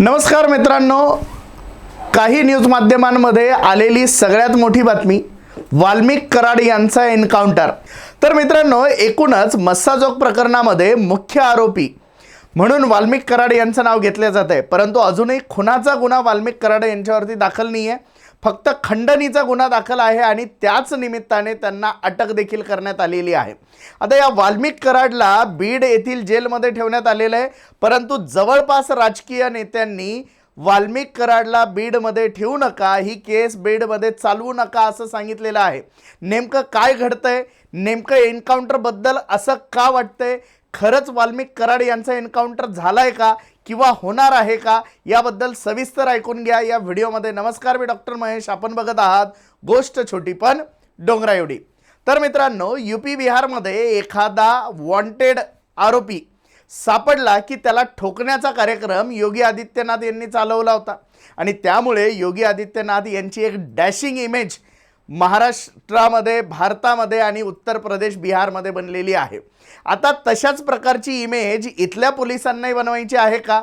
नमस्कार मित्रांनो. काही न्यूज माध्यमांमध्ये आलेली सगळ्यात मोठी बातमी वाल्मिक कराड यांचा एन्काउंटर तर मित्रांनो एकूणच मस्साजोग प्रकरणामध्ये मुख्य आरोपी म्हणून वाल्मिक कराड यांचं नाव घेतलं जात आहे. परंतु अजूनही खुनाचा गुन्हा वाल्मिक कराड यांच्यावरती दाखल नाही आहे फक्त खंडणीचा गुन्हा दाखल आहे आणि त्याच निमित्ताने त्यांना अटक देखील करण्यात आलेली आहे. आता या वाल्मिक कराडला बीड येथील जेलमध्ये ठेवण्यात आलेलं आहे. परंतु जवळपास राजकीय नेत्यांनी वाल्मिक कराडला बीडमध्ये ठेवू नका ही केस बीडमध्ये चालवू नका असं सांगितलेलं आहे. नेमकं काय घडतंय? नेमकं एन्काउंटरबद्दल असं का वाटतंय? खरंच वाल्मिक कराड यांचा एन्काउंटर झाला आहे का किंवा होणार आहे का? याबद्दल सविस्तर ऐकून घ्या या व्हिडिओमध्ये. नमस्कार मी डॉक्टर महेश. आपण बघत आहात गोष्ट छोटी पण डोंगरा एवढी तर मित्रांनो यू पी बिहारमध्ये एखादा वॉन्टेड आरोपी सापडला की त्याला ठोकण्याचा कार्यक्रम योगी आदित्यनाथ यांनी चालवला होता. आणि त्यामुळे योगी आदित्यनाथ यांची एक डॅशिंग इमेज महाराष्ट्रामध्ये भारतामध्ये आणि उत्तर प्रदेश बिहारमध्ये बनलेली आहे. आता तशाच प्रकारची इमेज इथल्या पोलिसांनाही बनवायची आहे का?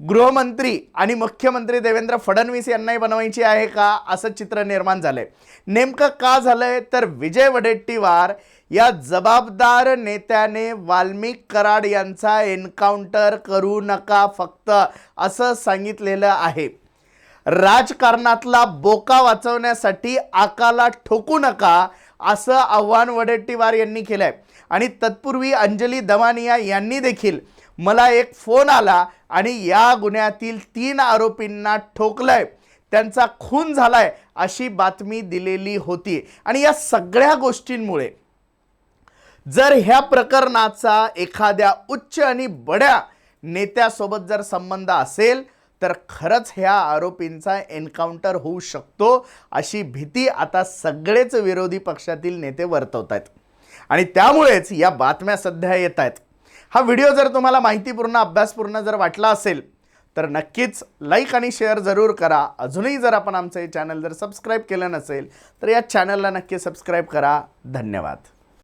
गृहमंत्री आणि मुख्यमंत्री देवेंद्र फडणवीस यांनाही बनवायची आहे का? असं चित्र निर्माण झालंय. नेमकं का झालं आहे तर विजय वडेट्टीवार या जबाबदार नेत्याने वाल्मिक कराड यांचा एन्काउंटर करू नका फक्त असं सांगितलेलं आहे. राजकारणातला बोका वाचवण्यासाठी आकाला ठोकू नका असं आव्हान वडेट्टीवार यांनी केलं आहे आणि तत्पूर्वी अंजली दमानिया यांनी देखील मला एक फोन आला आणि या गुन्ह्यातील तीन आरोपींना ठोकलंय. त्यांचा खून झालाय अशी बातमी दिलेली होती. आणि या सगळ्या गोष्टींमुळे जर ह्या प्रकरणाचा एखाद्या उच्च आणि बड्या नेत्यासोबत जर संबंध असेल तर खरंच ह्या आरोपींचा एन्काउंटर होऊ शकतो अशी भीती आता सगळेच विरोधी पक्षातील नेते वर्तवत आहेत. आणि त्यामुळेच या बातम्या सध्या येत आहेत. हा व्हिडिओ जर तुम्हाला माहितीपूर्ण अभ्यासपूर्ण जर वाटला असेल तर नक्कीच लाईक आणि शेअर जरूर करा. अजूनही जर आपण आमचं हे चॅनल जर सबस्क्राईब केलं नसेल तर या चॅनलला नक्की सबस्क्राईब करा. धन्यवाद.